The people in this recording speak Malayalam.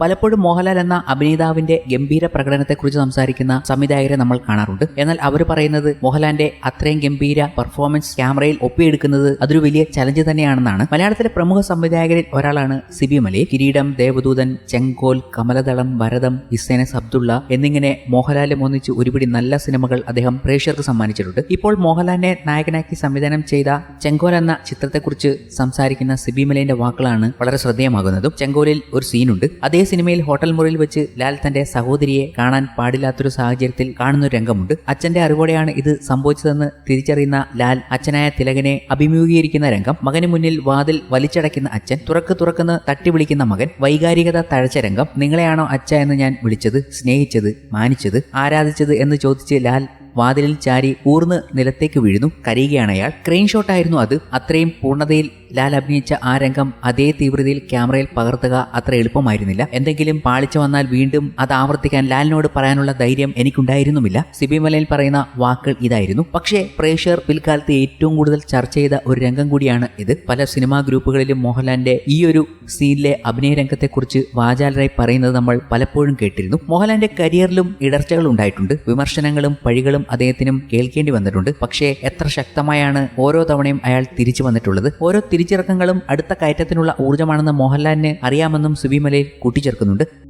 പലപ്പോഴും മോഹൻലാൽ എന്ന അഭിനേതാവിന്റെ ഗംഭീര പ്രകടനത്തെക്കുറിച്ച് സംസാരിക്കുന്ന സംവിധായകരെ നമ്മൾ കാണാറുണ്ട്. എന്നാൽ അവർ പറയുന്നത് മോഹൻലാലിന്റെ അത്രയും ഗംഭീര പെർഫോമൻസ് ക്യാമറയിൽ ഒപ്പിയെടുക്കുന്നത് അതൊരു വലിയ ചലഞ്ച് തന്നെയാണെന്നാണ്. മലയാളത്തിലെ പ്രമുഖ സംവിധായകരിൽ ഒരാളാണ് സിബി മലി. കിരീടം ദേവദൂതൻ ചെങ്കോൽ കമലദളം ഭരതം ഇസേനസ് അബ്ദുള്ള എന്നിങ്ങനെ മോഹൻലാലും ഒന്നിച്ച് ഒരുപിടി നല്ല സിനിമകൾ അദ്ദേഹം പ്രേക്ഷകർക്ക് സമ്മാനിച്ചിട്ടുണ്ട്. ഇപ്പോൾ മോഹൻലാലിനെ നായകനാക്കി സംവിധാനം ചെയ്ത ചെങ്കോൽ എന്ന ചിത്രത്തെക്കുറിച്ച് സംസാരിക്കുന്ന സിബി മലയിന്റെ വാക്കുകളാണ് വളരെ ശ്രദ്ധേയമാകുന്നതും. ചെങ്കോലിൽ ഒരു സീനുണ്ട് അതേ സിനിമയിൽ ഹോട്ടൽ മുറിയിൽ വെച്ച് ലാൽ തന്റെ സഹോദരിയെ കാണാൻ പാടില്ലാത്തൊരു സാഹചര്യത്തിൽ കാണുന്ന രംഗമുണ്ട്. അച്ഛന്റെ അറിവോടെയാണ് ഇത് സംഭവിച്ചതെന്ന് തിരിച്ചറിയുന്ന ലാൽ അച്ഛനായ തിലകനെ അഭിമുഖീകരിക്കുന്ന രംഗം. മകന് മുന്നിൽ വാതിൽ വലിച്ചടയ്ക്കുന്ന അച്ഛൻ തുറക്ക് തുറക്കുന്ന തട്ടി വിളിക്കുന്ന മകൻ വൈകാരികത തഴച്ച രംഗം. നിങ്ങളെയാണോ അച്ഛ എന്ന് ഞാൻ വിളിച്ചത് സ്നേഹിച്ചത് മാനിച്ചത് ആരാധിച്ചത് എന്ന് ചോദിച്ച് ലാൽ വാതിലിൽ ചാരി ഊർന്ന് നിലത്തേക്ക് വീഴുന്നു. കരയുകയാണ് അയാൾ. ക്രെയിൻ ഷോട്ടായിരുന്നു അത്. അത്രയും പൂർണതയിൽ ലാൽ അഭിനയിച്ച ആ രംഗം അതേ തീവ്രതയിൽ ക്യാമറയിൽ പകർത്തുക അത്ര എളുപ്പമായിരുന്നില്ല. എന്തെങ്കിലും പാളിച്ചു വന്നാൽ വീണ്ടും അത് ആവർത്തിക്കാൻ ലാലിനോട് പറയാനുള്ള ധൈര്യം എനിക്കുണ്ടായിരുന്നുമില്ല. സിബി മലയിൽ പറയുന്ന വാക്കുകൾ ഇതായിരുന്നു. പക്ഷേ പ്രേക്ഷകർ പിൽക്കാലത്ത് ഏറ്റവും കൂടുതൽ ചർച്ച ചെയ്ത ഒരു രംഗം കൂടിയാണ് ഇത്. പല സിനിമാ ഗ്രൂപ്പുകളിലും മോഹൻലാലിന്റെ ഈ ഒരു സീനിലെ അഭിനയ രംഗത്തെക്കുറിച്ച് വാചാലരായി പറയുന്നത് നമ്മൾ പലപ്പോഴും കേട്ടിരുന്നു. മോഹൻലാലിന്റെ കരിയറിലും ഇടർച്ചകൾ ഉണ്ടായിട്ടുണ്ട്. വിമർശനങ്ങളും പഴികളും അദ്ദേഹത്തിനും കേൾക്കേണ്ടി വന്നിട്ടുണ്ട്. പക്ഷേ എത്ര ശക്തമായാണ് ഓരോ തവണയും അയാൾ തിരിച്ചു വന്നിട്ടുള്ളത്? ഓരോ തിരിച്ചിറക്കങ്ങളും അടുത്ത കയറ്റത്തിനുള്ള ഊർജമാണെന്ന് മോഹൻലാലിന് അറിയാമെന്നും സുബിമലയിൽ കൂട്ടിച്ചേർക്കുന്നുണ്ട്.